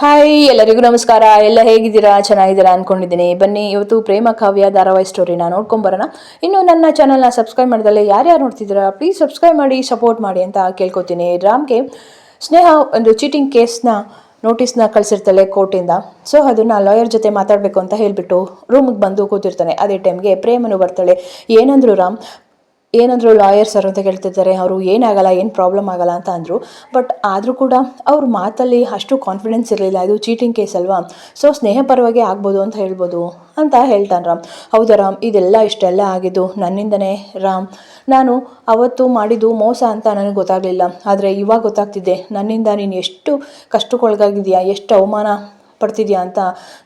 Hi ಎಲ್ಲರಿಗೂ ನಮಸ್ಕಾರ. ಎಲ್ಲ ಹೇಗಿದ್ದೀರಾ? ಚೆನ್ನಾಗಿದ್ದೀರಾ ಅಂದ್ಕೊಂಡಿದ್ದೀನಿ ಬನ್ನಿ, ಇವತ್ತು ಪ್ರೇಮ ಕಾವ್ಯ ಧಾರಾವಾಹಿ ಸ್ಟೋರಿನ ನೋಡ್ಕೊಂಬರೋಣ ಇನ್ನು ನನ್ನ ಚಾನಲ್ನ ಸಬ್ಸ್ಕ್ರೈಬ್ ಮಾಡಿದಲ್ಲಿ ಯಾರ್ಯಾರು ನೋಡ್ತಿದ್ದೀರಾ ಪ್ಲೀಸ್ ಸಬ್ಸ್ಕ್ರೈಬ್ ಮಾಡಿ ಸಪೋರ್ಟ್ ಮಾಡಿ ಅಂತ ಕೇಳ್ಕೊತೀನಿ. ರಾಮ್ಗೆ ಸ್ನೇಹ ಒಂದು ಚೀಟಿಂಗ್ ಕೇಸ್ನ ನೋಟಿಸ್ನ ಕಳಿಸಿರ್ತಾಳೆ ಕೋರ್ಟಿಂದ. ಸೊ ಅದನ್ನು ಲಾಯರ್ ಜೊತೆ ಮಾತಾಡಬೇಕು ಅಂತ ಹೇಳಿಬಿಟ್ಟು ರೂಮಿಗೆ ಬಂದು ಕೂತಿರ್ತಾನೆ. ಅದೇ ಟೈಮ್ಗೆ ಪ್ರೇಮನು ಬರ್ತಾಳೆ. ಏನಂದ್ರು ರಾಮ್ ಏನಂದ್ರು ಲಾಯರ್ ಸರ್ ಅಂತ ಕೇಳ್ತಿದ್ದಾರೆ, ಅವರು ಏನಾಗಲ್ಲ, ಏನು ಪ್ರಾಬ್ಲಮ್ ಆಗಲ್ಲ ಅಂತ ಅಂದರು. ಬಟ್ ಆದರೂ ಕೂಡ ಅವ್ರ ಮಾತಲ್ಲಿ ಅಷ್ಟು ಕಾನ್ಫಿಡೆನ್ಸ್ ಇರಲಿಲ್ಲ. ಇದು ಚೀಟಿಂಗ್ ಕೇಸ್ ಅಲ್ವಾ? ಸೊ ಸ್ನೇಹ ಪರವಾಗಿ ಆಗ್ಬೋದು ಅಂತ ಹೇಳ್ಬೋದು ಅಂತ ಹೇಳ್ತಾನೆ ರಾಮ್. ಹೌದಾ ರಾಮ್, ಇದೆಲ್ಲ ಇಷ್ಟೆಲ್ಲ ಆಗಿದ್ದು ನನ್ನಿಂದನೇ ರಾಮ್. ನಾನು ಅವತ್ತು ಮಾಡಿದ್ದು ಮೋಸ ಅಂತ ನನಗೆ ಗೊತ್ತಾಗಲಿಲ್ಲ. ಆದರೆ ಇವಾಗ ಗೊತ್ತಾಗ್ತಿದೆ, ನನ್ನಿಂದ ನೀನು ಎಷ್ಟು ಕಷ್ಟಕ್ಕೊಳಗಾಗಿದೆಯಾ ಎಷ್ಟು ಅವಮಾನ ಪಡ್ತಿದ್ಯಾ ಅಂತ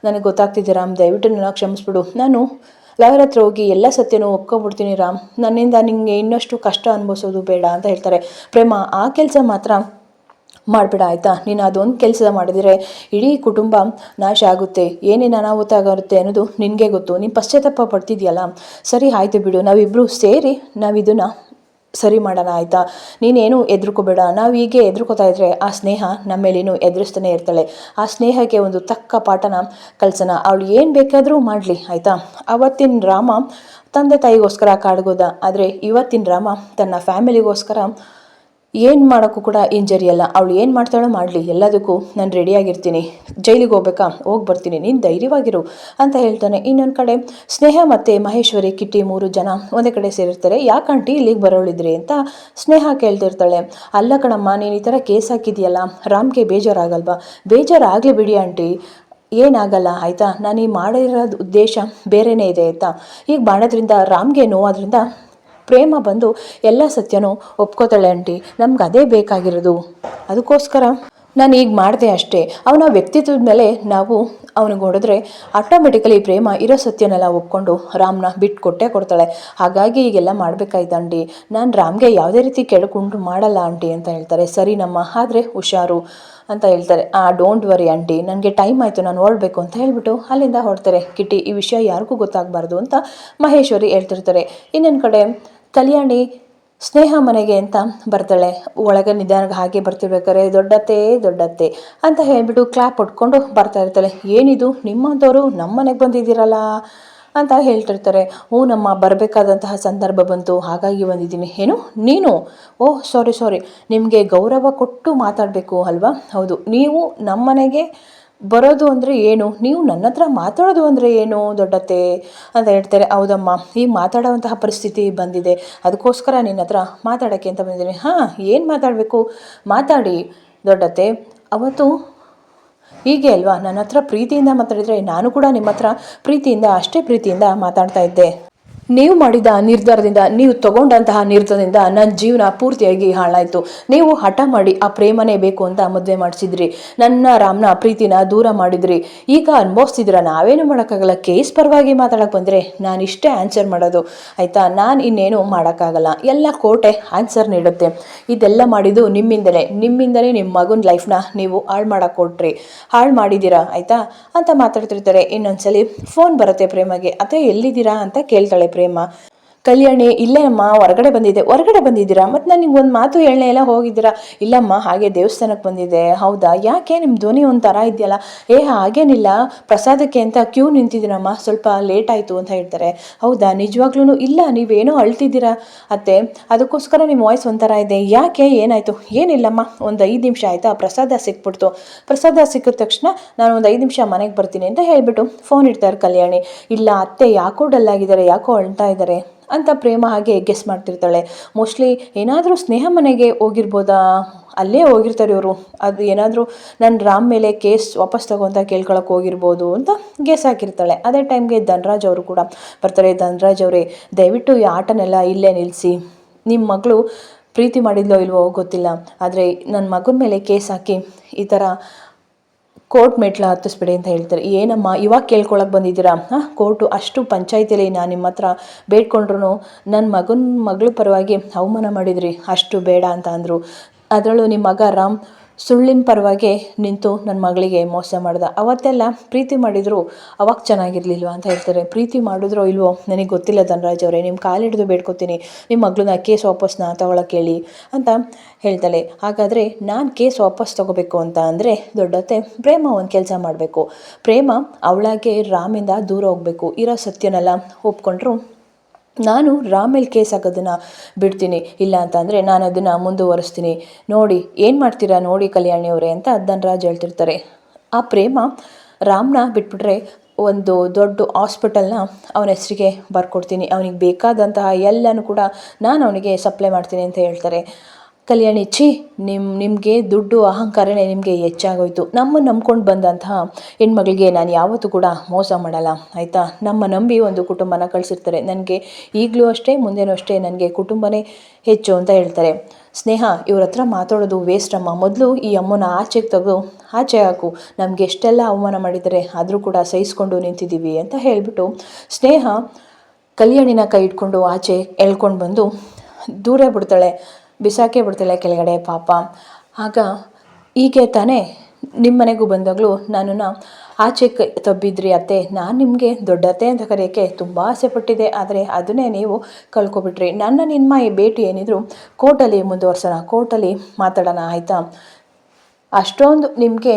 ನನಗೆ ಗೊತ್ತಾಗ್ತಿದೆ ರಾಮ್. ದಯವಿಟ್ಟು ನನ್ನ ಕ್ಷಮಿಸ್ಬಿಡು. ನಾನು ಲಾಯರ್ ಹತ್ರ ಹೋಗಿ ಎಲ್ಲ ಸತ್ಯನೂ ಒಪ್ಕೊಂಡ್ಬಿಡ್ತೀನಿ ರಾಮ್. ನನ್ನಿಂದ ನಿಮಗೆ ಇನ್ನಷ್ಟು ಕಷ್ಟ ಅನುಭವಿಸೋದು ಬೇಡ ಅಂತ ಹೇಳ್ತಾರೆ. ಪ್ರೇಮ, ಆ ಕೆಲಸ ಮಾತ್ರ ಮಾಡಬೇಡ ಆಯಿತಾ? ನೀನು ಅದೊಂದು ಕೆಲಸ ಮಾಡಿದರೆ ಇಡೀ ಕುಟುಂಬ ನಾಶ ಆಗುತ್ತೆ. ಏನೇನು ಅನಾಹುತ ಆಗುತ್ತೆ ಅನ್ನೋದು ನಿನಗೆ ಗೊತ್ತು. ನೀನು ಪಶ್ಚಾತ್ತಾಪ ಪಡ್ತಿದ್ಯಲ್ಲ? ಸರಿ, ಆಯಿತು ಬಿಡು. ನಾವಿಬ್ಬರು ಸೇರಿ ನಾವಿದನ್ನು ಸರಿ ಮಾಡೋಣ, ಆಯಿತಾ? ನೀನೇನು ಎದ್ರುಕೋಬೇಡ ನಾವು ಹೀಗೆ ಎದ್ರುಕೋತಾ ಇದ್ದರೆ ಆ ಸ್ನೇಹ ನಮ್ಮ ಮೇಲೇನು ಎದುರಿಸ್ತಾನೆ ಇರ್ತಾಳೆ. ಆ ಸ್ನೇಹಕ್ಕೆ ಒಂದು ತಕ್ಕ ಪಾಠನ ಕಲ್ಸೋಣ. ಅವಳು ಏನು ಬೇಕಾದರೂ ಮಾಡಲಿ, ಆಯಿತಾ? ಅವತ್ತಿನ ರಾಮ ತಂದೆ ತಾಯಿಗೋಸ್ಕರ ಕಾಡ್ಗೋದ. ಆದರೆ ಇವತ್ತಿನ ರಾಮ ತನ್ನ ಫ್ಯಾಮಿಲಿಗೋಸ್ಕರ ಏನು ಮಾಡೋಕ್ಕೂ ಕೂಡ ಇಂಜರಿ ಅಲ್ಲ. ಅವಳು ಏನು ಮಾಡ್ತಾಳೋ ಮಾಡಲಿ, ಎಲ್ಲದಕ್ಕೂ ನಾನು ರೆಡಿಯಾಗಿರ್ತೀನಿ ಜೈಲಿಗೆ ಹೋಗ್ಬೇಕಾ? ಹೋಗಿ ಬರ್ತೀನಿ, ನೀನು ಧೈರ್ಯವಾಗಿರು ಅಂತ ಹೇಳ್ತಾನೆ. ಇನ್ನೊಂದು ಕಡೆ ಸ್ನೇಹ ಮತ್ತು ಮಹೇಶ್ವರಿ, ಕಿಟ್ಟಿ ಮೂರು ಜನ ಒಂದೇ ಕಡೆ ಸೇರಿರ್ತಾರೆ. ಯಾಕೆ ಆಂಟಿ ಇಲ್ಲಿಗೆ ಬರೋಳಿದ್ರಿ ಅಂತ ಸ್ನೇಹ ಕೇಳ್ತಿರ್ತಾಳೆ. ಅಲ್ಲ ಕಣಮ್ಮ, ನೀನು ಈ ಥರ ಕೇಸ್ ಹಾಕಿದೆಯಲ್ಲ, ರಾಮ್ಗೆ ಬೇಜಾರಾಗಲ್ವಾ? ಬೇಜಾರಾಗಲಿ ಬಿಡಿ ಆಂಟಿ. ಏನಾಗಲ್ಲ, ಆಯಿತಾ? ನಾನು ಈ ಮಾಡಿರೋದು ಉದ್ದೇಶ ಬೇರೆಯೇ ಇದೆ ಆಯಿತಾ ಈಗ ಮಾಡೋದ್ರಿಂದ ರಾಮ್ಗೆ ನೋವಾದ್ರಿಂದ ಪ್ರೇಮ ಬಂದು ಎಲ್ಲ ಸತ್ಯನೂ ಒಪ್ಕೋತಾಳೆ ಆಂಟಿ. ನಮ್ಗೆ ಅದೇ ಬೇಕಾಗಿರೋದು. ಅದಕ್ಕೋಸ್ಕರ ನಾನು ಈಗ ಮಾಡಿದೆ ಅಷ್ಟೇ. ಅವನ ವ್ಯಕ್ತಿತ್ವದ ಮೇಲೆ ನಾವು ಅವನಿಗೆ ಹೊಡೆದ್ರೆ ಆಟೋಮೆಟಿಕಲಿ ಪ್ರೇಮ ಇರೋ ಸತ್ಯನೆಲ್ಲ ಒಪ್ಕೊಂಡು ರಾಮ್ನ ಬಿಟ್ಟು ಕೊಟ್ಟೇ ಕೊಡ್ತಾಳೆ. ಹಾಗಾಗಿ ಈಗೆಲ್ಲ ಮಾಡಬೇಕಾಯ್ತು ಆಂಟಿ. ನಾನು ರಾಮ್ಗೆ ಯಾವುದೇ ರೀತಿ ಕೆಡಕೊಂಡು ಮಾಡಲ್ಲ ಆಂಟಿ ಅಂತ ಹೇಳ್ತಾರೆ. ಸರಿ ನಮ್ಮ, ಆದರೆ ಹುಷಾರು ಅಂತ ಹೇಳ್ತಾರೆ. ಆ ಡೋಂಟ್ ವರಿ ಆಂಟಿ. ನನಗೆ ಟೈಮ್ ಆಯಿತು, ನಾನು ಹೊರಡಬೇಕು ಅಂತ ಹೇಳ್ಬಿಟ್ಟು ಅಲ್ಲಿಂದ ಹೊರಡ್ತಾರೆ. ಕಿಟ್ಟಿ ಈ ವಿಷಯ ಯಾರಿಗೂ ಗೊತ್ತಾಗಬಾರ್ದು ಅಂತ ಮಹೇಶ್ವರಿ ಹೇಳ್ತಿರ್ತಾರೆ. ಇನ್ನೊಂದು ಕಡೆ ಕಲ್ಯಾಣಿ ಸ್ನೇಹ ಮನೆಗೆ ಅಂತ ಬರ್ತಾಳೆ. ಒಳಗೆ ನಿಧಾನಕ್ಕೆ ಹಾಗೆ ಬರ್ತಿರ್ಬೇಕಾರೆ ದೊಡ್ಡತ್ತೆ ದೊಡ್ಡತ್ತೆ ಅಂತ ಹೇಳ್ಬಿಟ್ಟು ಕ್ಲಾಪ್ ಹೊಡ್ಕೊಂಡು ಬರ್ತಾ ಇರ್ತಾಳೆ. ಏನಿದು? ನಿಮ್ಮಂಥವರು ನಮ್ಮ ಮನೆಗೆ ಬಂದಿದ್ದೀರಲ್ಲ ಅಂತ ಹೇಳ್ತಿರ್ತಾರೆ. ಓ, ನಮ್ಮ ಬರಬೇಕಾದಂತಹ ಸಂದರ್ಭ ಬಂತು. ಹಾಗಾಗಿ ಬಂದಿದ್ದೀನಿ. ಏನು? ನೀನು? ಓಹ್ ಸಾರಿ ಸಾರಿ ನಿಮಗೆ ಗೌರವ ಕೊಟ್ಟು ಮಾತಾಡಬೇಕು ಅಲ್ವಾ? ಹೌದು. ನೀವು ನಮ್ಮನೆಗೆ ಬರೋದು ಅಂದರೆ ಏನು? ನೀವು ನನ್ನ ಹತ್ರ ಮಾತಾಡೋದು ಅಂದರೆ ಏನು ದೊಡ್ಡತ್ತೆ? ಅಂತ ಹೇಳ್ತಾರೆ, ಹೌದಮ್ಮ ಈಗ ಮಾತಾಡೋವಂತಹ ಪರಿಸ್ಥಿತಿ ಬಂದಿದೆ. ಅದಕ್ಕೋಸ್ಕರ ನಿನ್ನ ಹತ್ರ ಮಾತಾಡೋಕ್ಕೆ ಅಂತ ಬಂದಿದ್ದೀನಿ. ಹಾಂ, ಏನು ಮಾತಾಡಬೇಕು? ಮಾತಾಡಿ ದೊಡ್ಡತ್ತೆ. ಅವತ್ತು ಹೀಗೆ ಅಲ್ವಾ? ನನ್ನ ಹತ್ರ ಪ್ರೀತಿಯಿಂದ ಮಾತಾಡಿದರೆ ನಾನು ಕೂಡ ನಿಮ್ಮ ಹತ್ರ ಪ್ರೀತಿಯಿಂದ, ಅಷ್ಟೇ ಪ್ರೀತಿಯಿಂದ ಮಾತಾಡ್ತಾ ಇದ್ದೆ. ನೀವು ಮಾಡಿದ ನಿರ್ಧಾರದಿಂದ, ನೀವು ತಗೊಂಡಂತಹ ನಿರ್ಧಾರದಿಂದ ನನ್ನ ಜೀವನ ಪೂರ್ತಿಯಾಗಿ ಹಾಳಾಯಿತು. ನೀವು ಹಠ ಮಾಡಿ ಆ ಪ್ರೇಮನೇ ಬೇಕು ಅಂತ ಮದುವೆ ಮಾಡಿಸಿದ್ರಿ. ನನ್ನ ರಾಮ್ನ ಪ್ರೀತಿನ ದೂರ ಮಾಡಿದ್ರಿ. ಈಗ ಅನುಭವಿಸ್ತಿದ್ದೀರ? ನಾವೇನು ಮಾಡೋಕ್ಕಾಗಲ್ಲ. ಕೇಸ್ ಪರವಾಗಿ ಮಾತಾಡಕ್ಕೆ ಬಂದರೆ ನಾನು ಇಷ್ಟೇ ಆನ್ಸರ್ ಮಾಡೋದು. ಆಯಿತಾ? ನಾನು ಇನ್ನೇನು ಮಾಡೋಕ್ಕಾಗಲ್ಲ. ಎಲ್ಲ ಕೋಟೆ ಆನ್ಸರ್ ನೀಡುತ್ತೆ. ಇದೆಲ್ಲ ಮಾಡಿದ್ದು ನಿಮ್ಮಿಂದಲೇ. ನಿಮ್ಮಿಂದಲೇ ನಿಮ್ಮ ಮಗನ ಲೈಫ್ನ ನೀವು ಹಾಳು ಮಾಡೋಕೆ ಕೊಟ್ರಿ. ಹಾಳು ಮಾಡಿದ್ದೀರಾ? ಆಯಿತಾ? ಅಂತ ಮಾತಾಡ್ತಿರ್ತಾರೆ. ಇನ್ನೊಂದ್ಸಲಿ ಫೋನ್ ಬರುತ್ತೆ ಪ್ರೇಮಗೆ. ಅಥವಾ ಎಲ್ಲಿದ್ದೀರಾ? ಅಂತ ಕೇಳ್ತಾಳೆ ಪ್ರೇಮ. Suprema. ಕಲ್ಯಾಣಿ ಇಲ್ಲೇನಮ್ಮ ಹೊರಗಡೆ ಬಂದಿದ್ದೆ. ಹೊರಗಡೆ ಬಂದಿದ್ದೀರಾ? ಮತ್ತು ನಾನು ನಿಮ್ಗೆ ಒಂದು ಮಾತು ಹೇಳಲೇ ಎಲ್ಲ ಹೋಗಿದ್ದೀರಾ? ಇಲ್ಲಮ್ಮ, ಹಾಗೆ ದೇವಸ್ಥಾನಕ್ಕೆ ಬಂದಿದ್ದೆ. ಹೌದಾ? ಯಾಕೆ? ನಿಮ್ಮ ಧ್ವನಿ ಒಂಥರ ಇದೆಯಲ್ಲ. ಏ, ಹಾಗೇನಿಲ್ಲ. ಪ್ರಸಾದಕ್ಕೆ ಅಂತ ಕ್ಯೂ ನಿಂತಿದ್ದೀರಮ್ಮ ಸ್ವಲ್ಪ ಲೇಟ್ ಆಯಿತು ಅಂತ ಹೇಳ್ತಾರೆ. ಹೌದಾ? ನಿಜವಾಗ್ಲೂ ಇಲ್ಲ, ನೀವೇನೋ ಅಳ್ತಿದ್ದೀರಾ? ಅತ್ತೆ, ಅದಕ್ಕೋಸ್ಕರ ನಿಮ್ಮ ವಾಯ್ಸ್ ಒಂಥರ ಇದೆ. ಯಾಕೆ? ಏನಾಯಿತು? ಏನಿಲ್ಲಮ್ಮ. ಒಂದು ಐದು ನಿಮಿಷ ಆಯಿತಾ? ಪ್ರಸಾದ ಸಿಕ್ಬಿಡ್ತು. ಪ್ರಸಾದ ಸಿಕ್ಕಿದ ತಕ್ಷಣ ನಾನು ಒಂದು ಐದು ನಿಮಿಷ ಮನೆಗೆ ಬರ್ತೀನಿ ಅಂತ ಹೇಳಿಬಿಟ್ಟು ಫೋನ್ ಇಡ್ತಾರೆ ಕಲ್ಯಾಣಿ. ಇಲ್ಲ, ಅತ್ತೆ ಯಾಕೋ ಡಲ್ಲಾಗಿದ್ದಾರೆ ಯಾಕೋ ಅಳ್ತಾ ಇದ್ದಾರೆ? ಅಂತ ಪ್ರೇಮ ಹಾಗೆ ಗೆಸ್ ಮಾಡ್ತಿರ್ತಾಳೆ. ಮೋಸ್ಟ್ಲಿ ಏನಾದರೂ ಸ್ನೇಹ ಮನೆಗೆ ಹೋಗಿರ್ಬೋದಾ? ಅಲ್ಲೇ ಹೋಗಿರ್ತಾರೆ ಇವರು. ಅದು ಏನಾದರೂ ನನ್ನ ರಾಮ್ ಮೇಲೆ ಕೇಸ್ ವಾಪಸ್ ತಗೊಂತ ಕೇಳ್ಕೊಳಕ್ಕೆ ಹೋಗಿರ್ಬೋದು ಅಂತ ಗೆಸ್ ಹಾಕಿರ್ತಾಳೆ. ಅದೇ ಟೈಮ್ಗೆ ಧನರಾಜ್ ಅವರು ಕೂಡ ಬರ್ತಾರೆ. ಧನ್ರಾಜ್ ಅವರೇ, ದಯವಿಟ್ಟು ಈ ಆಟನೆಲ್ಲ ಇಲ್ಲೇ ನಿಲ್ಲಿಸಿ ನಿಮ್ಮ ಮಗಳು ಪ್ರೀತಿ ಮಾಡಿದ್ಲೋ ಇಲ್ವೋ ಗೊತ್ತಿಲ್ಲ. ಆದರೆ ನನ್ನ ಮಗನ ಮೇಲೆ ಕೇಸ್ ಹಾಕಿ ಈ ಥರ ಕೋರ್ಟ್ ಮೆಟ್ಲ ಹತ್ತಿಸ್ಬಿಡಿ ಅಂತ ಹೇಳ್ತಾರೆ. ಏನಮ್ಮ, ಇವಾಗ ಕೇಳ್ಕೊಳಕ್ಕೆ ಬಂದಿದ್ದೀರಾ? ಹಾಂ, ಕೋರ್ಟು ಅಷ್ಟು ಪಂಚಾಯತಿಲಿ ನಾನು ನಿಮ್ಮ ಹತ್ರ ಬೇಡ್ಕೊಂಡ್ರು ನನ್ನ ಮಗನ ಮಗಳ ಪರವಾಗಿ ಅವಮಾನ ಮಾಡಿದ್ರಿ. ಅಷ್ಟು ಬೇಡ ಅಂತ ಅಂದರು. ಅದರಲ್ಲೂ ನಿಮ್ಮ ಮಗ ರಾಮ್ ಸುಳ್ಳಿನ ಪರವಾಗಿ ನಿಂತು ನನ್ನ ಮಗಳಿಗೆ ಮೋಸ ಮಾಡ್ದ. ಅವತ್ತೆಲ್ಲ ಪ್ರೀತಿ ಮಾಡಿದ್ರು ಅವಾಗ ಚೆನ್ನಾಗಿರ್ಲಿಲ್ವ ಅಂತ ಹೇಳ್ತಾರೆ. ಪ್ರೀತಿ ಮಾಡಿದ್ರೋ ಇಲ್ವೋ ನನಗೆ ಗೊತ್ತಿಲ್ಲ ಧನರಾಜ್ ಅವರೇ ನಿಮ್ಮ ಕಾಲು ಹಿಡಿದು ಬೇಡ್ಕೊತೀನಿ. ನಿಮ್ಮ ಮಗಳನ್ನ ಕೇಸ್ ವಾಪಸ್ನ ತಗೊಳಕ್ಕೆ ಹೇಳಿ ಅಂತ ಹೇಳ್ತಾಳೆ. ಹಾಗಾದರೆ ನಾನು ಕೇಸ್ ವಾಪಸ್ ತಗೋಬೇಕು ಅಂತ ಅಂದರೆ ದೊಡ್ಡತ್ತೆ ಪ್ರೇಮ ಒಂದು ಕೆಲಸ ಮಾಡಬೇಕು. ಪ್ರೇಮ ಅವಳಾಗೆ ರಾಮಿಂದ ದೂರ ಹೋಗಬೇಕು. ಇರೋ ಸತ್ಯನೆಲ್ಲ ಒಪ್ಕೊಂಡ್ರು ನಾನು ರಾಮ್ ಮೇಲೆ ಕೇಸ್ ಹಾಕೋದನ್ನು ಬಿಡ್ತೀನಿ. ಇಲ್ಲ ಅಂತಂದರೆ ನಾನು ಅದನ್ನು ಮುಂದುವರಿಸ್ತೀನಿ. ನೋಡಿ, ಏನು ಮಾಡ್ತೀರಾ ನೋಡಿ ಕಲ್ಯಾಣಿ ಅವರೇ ಅಂತ ಧನರಾಜ್ ಹೇಳ್ತಿರ್ತಾರೆ. ಆ ಪ್ರೇಮ ರಾಮ್ನ ಬಿಟ್ಬಿಟ್ರೆ ಒಂದು ದೊಡ್ಡ ಹಾಸ್ಪಿಟಲ್ನ ಅವನ ಹೆಸರಿಗೆ ಬರ್ಕೊಡ್ತೀನಿ. ಅವನಿಗೆ ಬೇಕಾದಂತಹ ಎಲ್ಲನೂ ಕೂಡ ನಾನು ಅವನಿಗೆ ಸಪ್ಲೈ ಮಾಡ್ತೀನಿ ಅಂತ ಹೇಳ್ತಾರೆ. ಕಲ್ಯಾಣಿ, ಛೀ ನಿಮ್ಮ ನಿಮಗೆ ದುಡ್ಡು, ಅಹಂಕಾರನೇ ನಿಮಗೆ ಹೆಚ್ಚಾಗೋಯ್ತು. ನಮ್ಮನ್ನು ನಂಬ್ಕೊಂಡು ಬಂದಂತಹ ಹೆಣ್ಮಗಳಿಗೆ ನಾನು ಯಾವತ್ತೂ ಕೂಡ ಮೋಸ ಮಾಡಲ್ಲ, ಆಯಿತಾ? ನಮ್ಮ ನಂಬಿ ಒಂದು ಕುಟುಂಬನ ಕಳಿಸಿರ್ತಾರೆ. ನನಗೆ ಈಗಲೂ ಅಷ್ಟೇ, ಮುಂದೆನೂ ಅಷ್ಟೇ ನನಗೆ ಕುಟುಂಬನೇ ಹೆಚ್ಚು ಅಂತ ಹೇಳ್ತಾರೆ. ಸ್ನೇಹ, ಇವ್ರ ಹತ್ರ ಮಾತಾಡೋದು ವೇಸ್ಟ್ ಅಮ್ಮ. ಮೊದಲು ಈ ಅಮ್ಮನ ಆಚೆಗೆ ತೆಗೆದು ಆಚೆ ಹಾಕು. ನಮಗೆ ಎಷ್ಟೆಲ್ಲ ಅವಮಾನ ಮಾಡಿದ್ದಾರೆ, ಆದರೂ ಕೂಡ ಸಹಿಸ್ಕೊಂಡು ನಿಂತಿದ್ದೀವಿ ಅಂತ ಹೇಳಿಬಿಟ್ಟು ಸ್ನೇಹ ಕಲ್ಯಾಣಿನ ಕೈ ಇಟ್ಕೊಂಡು ಆಚೆ ಎಳ್ಕೊಂಡು ಬಂದು ದೂರ ಬಿಡ್ತಾಳೆ. ಬಿಸಾಕೇ ಬಿಡ್ತಾಳೆ ಕೆಳಗಡೆ ಪಾಪ. ಆಗ ಹೀಗೆ ತಾನೇ ನಿಮ್ಮ ಮನೆಗೂ ಬಂದಾಗಲೂ ನನ್ನನ್ನು ಆಚೆ ತಬ್ಬಿದ್ರಿ ಅತ್ತೆ. ನಾನು ನಿಮಗೆ ದೊಡ್ಡತ್ತೆ ಅಂತ ಕರೆಯೋಕ್ಕೆ ತುಂಬ ಆಸೆ ಪಟ್ಟಿದೆ ಆದರೆ ಅದನ್ನೇ ನೀವು ಕಳ್ಕೊಬಿಟ್ರಿ. ನನ್ನ ನಿಮ್ಮ ಈ ಭೇಟಿ ಏನಿದ್ರು ಕೋರ್ಟಲ್ಲಿ ಮುಂದುವರ್ಸೋಣ, ಕೋರ್ಟಲ್ಲಿ ಮಾತಾಡೋಣ, ಆಯಿತಾ? ಅಷ್ಟೊಂದು ನಿಮಗೆ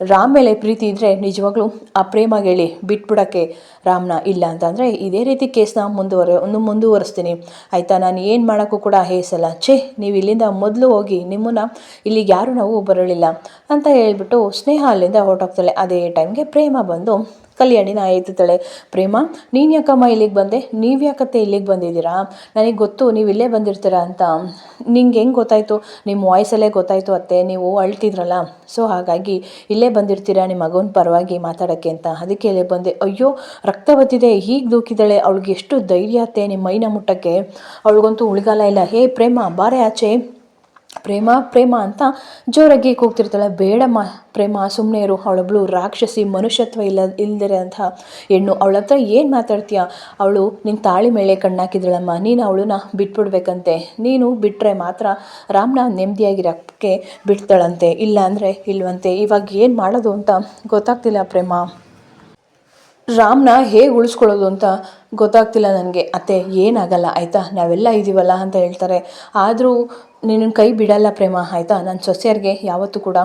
ರಾಮ್ ಮೇಲೆ ಪ್ರೀತಿ ಇದ್ದರೆ ನಿಜವಾಗ್ಲೂ ಆ ಪ್ರೇಮ ಹೇಳಿ ಬಿಟ್ಬಿಡೋಕ್ಕೆ ರಾಮ್ನ ಇಲ್ಲ ಅಂತಂದರೆ ಇದೇ ರೀತಿ ಕೇಸ್ನ ಮುಂದುವರೆ ಒಂದು ಮುಂದುವರಿಸ್ತೀನಿ. ಆಯಿತಾ, ನಾನು ಏನು ಮಾಡೋಕ್ಕೂ ಕೂಡ ಹೇಸಲ್ಲ. ಛೇ, ನೀವು ಇಲ್ಲಿಂದ ಮೊದಲು ಹೋಗಿ ನಿಮ್ಮನ್ನು ಇಲ್ಲಿಗೆ ಯಾರು ನಾವು ಬರಲಿಲ್ಲ ಅಂತ ಹೇಳ್ಬಿಟ್ಟು ಸ್ನೇಹ ಅಲ್ಲಿಂದ ಹೊರಟೋಗ್ತಾಳೆ. ಅದೇ ಟೈಮ್ಗೆ ಪ್ರೇಮ ಬಂದು ಕಲ್ಯಾಣಿನ ತಳೆ ಪ್ರೇಮ, ನೀನು ಯಾಕಮ್ಮ ಇಲ್ಲಿಗೆ ಬಂದೆ? ನೀವು ಯಾಕತ್ತೆ ಇಲ್ಲಿಗೆ ಬಂದಿದ್ದೀರಾ? ನನಗೆ ಗೊತ್ತು, ನೀವು ಇಲ್ಲೇ ಬಂದಿರ್ತೀರಾ ಅಂತ. ನಿಂಗೆ ಹೆಂಗೆ ಗೊತ್ತಾಯಿತು? ನಿಮ್ಮ ವಾಯ್ಸಲ್ಲೇ ಗೊತ್ತಾಯಿತು ಅತ್ತೆ, ನೀವು ಅಳ್ತಿದ್ರಲ್ಲ. ಸೊ ಹಾಗಾಗಿ ಇಲ್ಲೇ ಬಂದಿರ್ತೀರಾ ನಿಮ್ಮ ಮಗನ ಪರವಾಗಿ ಮಾತಾಡೋಕ್ಕೆ ಅಂತ. ಅದಕ್ಕೆ ಇಲ್ಲೇ ಬಂದೆ. ಅಯ್ಯೋ, ರಕ್ತ ಬತ್ತಿದೆ, ಹೀಗೆ ದೂಕಿದ್ದಾಳೆ. ಅವಳಿಗೆ ಎಷ್ಟು ಧೈರ್ಯ ಅತ್ತೆ ನಿಮ್ಮ ಮೈನ ಮುಟ್ಟಕ್ಕೆ. ಅವಳಿಗಂತೂ ಉಳಿಗಾಲ ಇಲ್ಲ. ಹೇ ಪ್ರೇಮ, ಬಾರೆ ಆಚೆ. ಪ್ರೇಮ ಪ್ರೇಮ ಅಂತ ಜೋರಾಗಿ ಕೂಗ್ತಿರ್ತಾಳೆ. ಬೇಡಮ್ಮ ಪ್ರೇಮ ಸುಮ್ಮನೆ ಇರು. ಅವಳೊಬ್ಳು ರಾಕ್ಷಸಿ, ಮನುಷ್ಯತ್ವ ಇಲ್ಲ, ಇಲ್ದಿರೋ ಅಂಥ ಹೆಣ್ಣು. ಅವಳ ಹತ್ರ ಏನು ಮಾತಾಡ್ತೀಯ? ಅವಳು ನಿನ್ನ ತಾಳಿ ಮೇಲೆ ಕಣ್ಣಾಕಿದ್ರಳಮ್ಮ ನೀನು ಅವಳನ್ನ ಬಿಟ್ಬಿಡ್ಬೇಕಂತೆ. ನೀನು ಬಿಟ್ಟರೆ ಮಾತ್ರ ರಾಮನ ನೆಮ್ಮದಿಯಾಗಿರೋಕ್ಕೆ ಬಿಡ್ತಾಳಂತೆ. ಇಲ್ಲ ಅಂದರೆ ಇಲ್ವಂತೆ. ಇವಾಗ ಏನು ಮಾಡೋದು ಅಂತ ಗೊತ್ತಾಗ್ತಿಲ್ಲ ಪ್ರೇಮ. ರಾಮ್ನ ಹೇಗೆ ಉಳಿಸ್ಕೊಳ್ಳೋದು ಅಂತ ಗೊತ್ತಾಗ್ತಿಲ್ಲ ನನಗೆ. ಅತ್ತೆ, ಏನಾಗಲ್ಲ, ಆಯಿತಾ? ನಾವೆಲ್ಲ ಇದ್ದೀವಲ್ಲ ಅಂತ ಹೇಳ್ತಾರೆ. ಆದರೂ ನಿನ್ನ ಕೈ ಬಿಡಲ್ಲ ಪ್ರೇಮ, ಆಯಿತಾ? ನನ್ನ ಸೊಸೆಯರಿಗೆ ಯಾವತ್ತೂ ಕೂಡ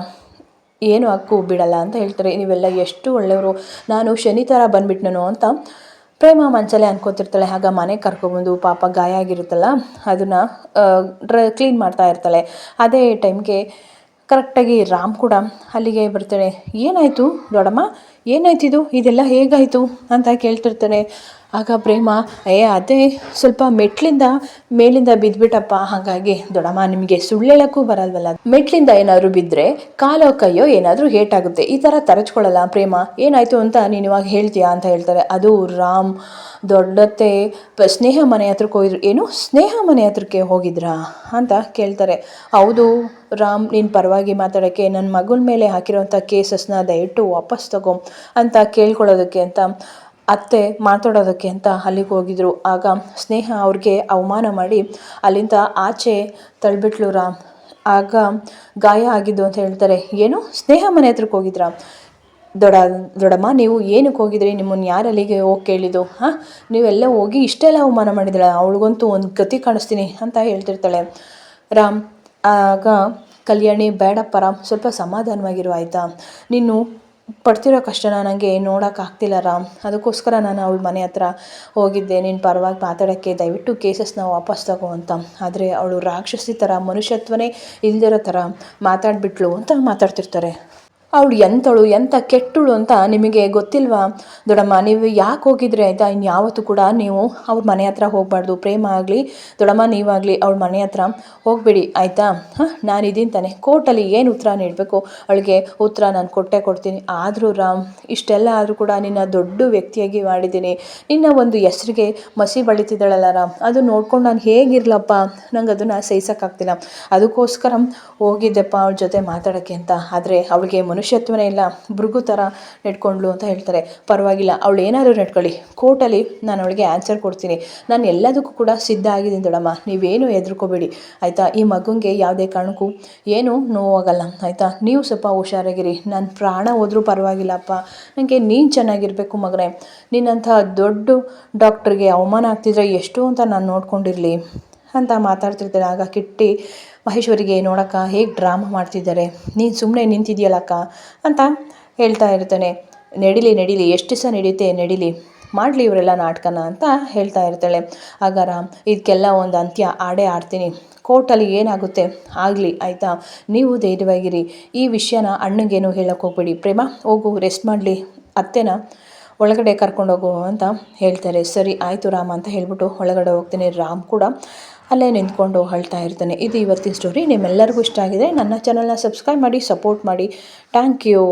ಏನು ಹಕ್ಕು ಬಿಡಲ್ಲ ಅಂತ ಹೇಳ್ತಾರೆ. ನೀವೆಲ್ಲ ಎಷ್ಟು ಒಳ್ಳೆಯವರು. ನಾನು ಶನಿ ಥರ ಬಂದ್ಬಿಟ್ನೋ ಅಂತ ಪ್ರೇಮ ಮನಸಲ್ಲೇ ಅನ್ಕೋತಿರ್ತಾಳೆ. ಆಗ ಮನೆಗೆ ಕರ್ಕೊಬಂದು ಪಾಪ ಗಾಯ ಆಗಿರುತ್ತಲ್ಲ, ಅದನ್ನು ಡ್ರ, ಕ್ಲೀನ್ ಮಾಡ್ತಾ ಇರ್ತಾಳೆ. ಅದೇ ಟೈಮ್ಗೆ ಕರೆಕ್ಟಾಗಿ ರಾಮ್ ಕೂಡ ಅಲ್ಲಿಗೆ ಬರ್ತಾಳೆ ಏನಾಯಿತು ದೊಡ್ಡಮ್ಮ? ಏನಾಯ್ತಿದು? ಇದೆಲ್ಲ ಹೇಗಾಯಿತು? ಅಂತ ಕೇಳ್ತಿರ್ತಾನೆ. ಆಗ ಪ್ರೇಮ, ಏ, ಅದೇ ಸ್ವಲ್ಪ ಮೆಟ್ಲಿಂದ ಮೇಲಿಂದ ಬಿದ್ದುಬಿಟ್ಟಪ್ಪ ಹಾಗಾಗಿ ದೊಡಮ್ಮ ನಿಮಗೆ ಸುಳ್ಳೇಳಕ್ಕೂ ಬರಲ್ವಲ್ಲ. ಮೆಟ್ಲಿಂದ ಏನಾದರೂ ಬಿದ್ದರೆ ಕಾಲೋ ಕೈಯೋ ಏನಾದರೂ ಏಟಾಗುತ್ತೆ ಈ ಥರ ತರಚ್ಕೊಳ್ಳಲ್ಲ ಪ್ರೇಮ. ಏನಾಯಿತು ಅಂತ ನೀನು ಇವಾಗ ಹೇಳ್ತೀಯಾ ಅಂತ ಹೇಳ್ತಾರೆ. ಅದು ರಾಮ್. ದೊಡ್ಡತ್ತೆ ಸ್ನೇಹ ಮನೆ ಹತ್ರಕ್ಕೆ ಹೋಗಿದ್ರು. ಏನು? ಸ್ನೇಹ ಮನೆ ಹತ್ರಕ್ಕೆ ಹೋಗಿದ್ರಾ ಅಂತ ಕೇಳ್ತಾರೆ. ಹೌದು ರಾಮ್, ನೀನು ಪರವಾಗಿ ಮಾತಾಡೋಕ್ಕೆ ನನ್ನ ಮಗನ ಮೇಲೆ ಹಾಕಿರೋಂಥ ಕೇಸಸ್ನ ದಯವಿಟ್ಟು ವಾಪಸ್ ತಗೋ ಅಂತ ಕೇಳ್ಕೊಳ್ಳೋದಕ್ಕೆ ಅಂತ ಅತ್ತೆ ಮಾತಾಡೋದಕ್ಕೆ ಅಂತ ಅಲ್ಲಿಗೆ ಹೋಗಿದ್ರು. ಆಗ ಸ್ನೇಹ ಅವ್ರಿಗೆ ಅವಮಾನ ಮಾಡಿ ಅಲ್ಲಿಂದ ಆಚೆ ತಳ್ಬಿಟ್ಲು ರಾಮ್. ಆಗ ಗಾಯ ಆಗಿದ್ದು ಅಂತ ಹೇಳ್ತಾರೆ, ಏನು? ಸ್ನೇಹ ಮನೆ ಹತ್ರಕ್ಕೆ ಹೋಗಿದ್ರಾ? ದೊಡ, ದೊಡಮ್ಮ, ನೀವು ಏನಕ್ಕೆ ಹೋಗಿದ್ರಿ? ನಿಮ್ಮನ್ನು ಯಾರು ಅಲ್ಲಿಗೆ ಹೋಗಿ ಕೇಳಿದ್ದು? ಹಾಂ? ನೀವೆಲ್ಲ ಹೋಗಿ ಇಷ್ಟೆಲ್ಲ ಅವಮಾನ ಮಾಡಿದಳ ಅವಳಿಗಂತೂ ಒಂದು ಗತಿ ಕಾಣಿಸ್ತೀನಿ ಅಂತ ಹೇಳ್ತಿರ್ತಾಳೆ ರಾಮ್. ಆಗ, ಕಲ್ಯಾಣಿ, ಬೇಡಪ್ಪ ರಾಮ್, ಸ್ವಲ್ಪ ಸಮಾಧಾನವಾಗಿರು, ಆಯಿತಾ? ನೀನು ಪಡ್ತಿರೋ ಕಷ್ಟ ನನಗೆ ನೋಡೋಕ್ಕಾಗ್ತಿಲ್ಲ ರಾಮ್. ಅದಕ್ಕೋಸ್ಕರ ನಾನು ಅವಳ ಮನೆ ಹತ್ರ ಹೋಗಿದ್ದೆ. ನಿನ್ನ ಪರವಾಗಿ ಮಾತಾಡೋಕ್ಕೆ ದಯವಿಟ್ಟು ಕೇಸಸ್ನ ವಾಪಸ್ ತಗೋ ಅಂತ. ಆದರೆ ಅವಳು ರಾಕ್ಷಸಿ ಥರ ಮನುಷ್ಯತ್ವನೇ ಇಲ್ಲದಿರೋ ಥರ ಮಾತಾಡ್ಬಿಟ್ಲು ಅಂತ ಮಾತಾಡ್ತಿರ್ತಾರೆ. ಅವಳು ಎಂಥಳು ಎಂಥ ಕೆಟ್ಟಳು ಅಂತ ನಿಮಗೆ ಗೊತ್ತಿಲ್ವಾ? ದೊಡಮ್ಮ, ನೀವು ಯಾಕೆ ಹೋಗಿದ್ರಿ ಆಯಿತಾ? ಇನ್ಯಾವತ್ತೂ ಕೂಡ ನೀವು ಅವ್ರ ಮನೆ ಹತ್ರ ಹೋಗಬಾರ್ದು. ಪ್ರೇಮ ಆಗಲಿ, ದೊಡಮ್ಮ ನೀವಾಗಲಿ ಅವಳ ಮನೆ ಹತ್ರ ಹೋಗಬೇಡಿ, ಆಯಿತಾ? ಹಾಂ, ನಾನು ಇದೀನಿ ತಾನೆ. ಕೋರ್ಟಲ್ಲಿ ಏನು ಉತ್ತರ ನೀಡಬೇಕು? ಅವಳಿಗೆ ಉತ್ತರ ನಾನು ಕೊಟ್ಟೆ ಕೊಡ್ತೀನಿ. ಆದರೂ ರಾಮ್, ಇಷ್ಟೆಲ್ಲ ಆದರೂ ಕೂಡ ನಿನ್ನ ದೊಡ್ಡ ವ್ಯಕ್ತಿಯಾಗಿ ಮಾಡಿದ್ದೀನಿ. ನಿನ್ನ ಒಂದು ಹೆಸ್ರಿಗೆ ಮಸಿ ಬಳಿತಿದ್ದಾಳಲ್ಲ ರಾಮ್. ಅದು ನೋಡ್ಕೊಂಡು ನಾನು ಹೇಗಿರಲಪ್ಪ? ನಂಗೆ ಅದನ್ನು ಸಹಿಸೋಕ್ಕಾಗ್ತಿಲ್ಲ. ಅದಕ್ಕೋಸ್ಕರ ಹೋಗಿದ್ದೆಪ್ಪ ಅವಳ ಜೊತೆ ಮಾತಾಡೋಕ್ಕೆ ಅಂತ. ಆದರೆ ಅವಳಿಗೆ ಮನು ಮನುಷ್ಯತ್ವನೇ ಇಲ್ಲ, ಭೃಗು ಥರ ನೆಟ್ಕೊಂಡ್ಳು ಅಂತ ಹೇಳ್ತಾರೆ. ಪರವಾಗಿಲ್ಲ, ಅವಳು ಏನಾದರೂ ನೆಡ್ಕೊಳ್ಳಿ. ಕೋರ್ಟಲ್ಲಿ ನಾನು ಅವಳಿಗೆ ಆನ್ಸರ್ ಕೊಡ್ತೀನಿ. ನಾನು ಎಲ್ಲದಕ್ಕೂ ಕೂಡ ಸಿದ್ಧ ಆಗಿದ್ದೀನಿ ದೊಡಮ್ಮ. ನೀವೇನು ಹೆದರ್ಕೋಬೇಡಿ. ಆಯಿತಾ? ಈ ಮಗುಂಗೆ ಯಾವುದೇ ಕಾರಣಕ್ಕೂ ಏನೂ ನೋವಾಗಲ್ಲ. ಆಯಿತಾ? ನೀವು ಸ್ವಲ್ಪ ಹುಷಾರಾಗಿರಿ. ನನ್ನ ಪ್ರಾಣ ಹೋದರೂ ಪರವಾಗಿಲ್ಲಪ್ಪ ನನಗೆ ನೀನು ಚೆನ್ನಾಗಿರಬೇಕು ಮಗನೇ. ನಿನ್ನಂಥ ದೊಡ್ಡ ಡಾಕ್ಟ್ರಿಗೆ ಅವಮಾನ ಆಗ್ತಿದ್ರೆ ಎಷ್ಟು ಅಂತ ನಾನು ನೋಡ್ಕೊಂಡಿರಲಿ. ಅಂತ ಮಾತಾಡ್ತಿರ್ತಾರೆ. ಆಗ ಕಿಟ್ಟಿ ಮಹೇಶ್ವರಿಗೆ, ನೋಡಕ್ಕ, ಹೇಗೆ ಡ್ರಾಮಾ ಮಾಡ್ತಿದ್ದಾರೆ? ನೀನು ಸುಮ್ಮನೆ ನಿಂತಿದ್ಯಲ್ಲಕ್ಕ? ಅಂತ ಹೇಳ್ತಾ ಇರ್ತಾನೆ. ನಡೀಲಿ ನಡೀಲಿ, ಎಷ್ಟು ದಿವಸ ನಡೀತೆ? ನಡೀಲಿ, ಮಾಡಲಿ ಇವರೆಲ್ಲ ನಾಟಕನ ಅಂತ ಹೇಳ್ತಾ ಇರ್ತಾಳೆ. ಆಗ ರಾಮ್ ಇದಕ್ಕೆಲ್ಲ ಒಂದು ಅಂತ್ಯ, ಆಡೇ ಆಡ್ತೀನಿ. ಕೋರ್ಟಲ್ಲಿ ಏನಾಗುತ್ತೆ? ಆಗಲಿ, ಆಯಿತಾ? ನೀವು ಧೈರ್ಯವಾಗಿರಿ. ಈ ವಿಷಯನ ಅಣ್ಣಗೇನು ಹೇಳೋಕೆ ಹೋಗ್ಬೇಡಿ. ಪ್ರೇಮ, ಹೋಗು, ರೆಸ್ಟ್ ಮಾಡಲಿ. ಅತ್ತೆನ ಒಳಗಡೆ ಕರ್ಕೊಂಡೋಗು ಅಂತ ಹೇಳ್ತಾರೆ. ಸರಿ, ಆಯಿತು ರಾಮ ಅಂತ ಹೇಳ್ಬಿಟ್ಟು ಒಳಗಡೆ ಹೋಗ್ತೀನಿ. ರಾಮ್ ಕೂಡ ಅಲ್ಲೇ ನಿಂತ್ಕೊಂಡು ಹೇಳ್ತಾ ಇರ್ತಾನೆ. ಇದು ಇವತ್ತಿನ ಸ್ಟೋರಿ ನಿಮ್ಮೆಲ್ಲರಿಗೂ ಇಷ್ಟ ಆಗಿದೆ. ನನ್ನ ಚಾನಲ್ನ ಸಬ್ಸ್ಕ್ರೈಬ್ ಮಾಡಿ ಸಪೋರ್ಟ್ ಮಾಡಿ. Thank you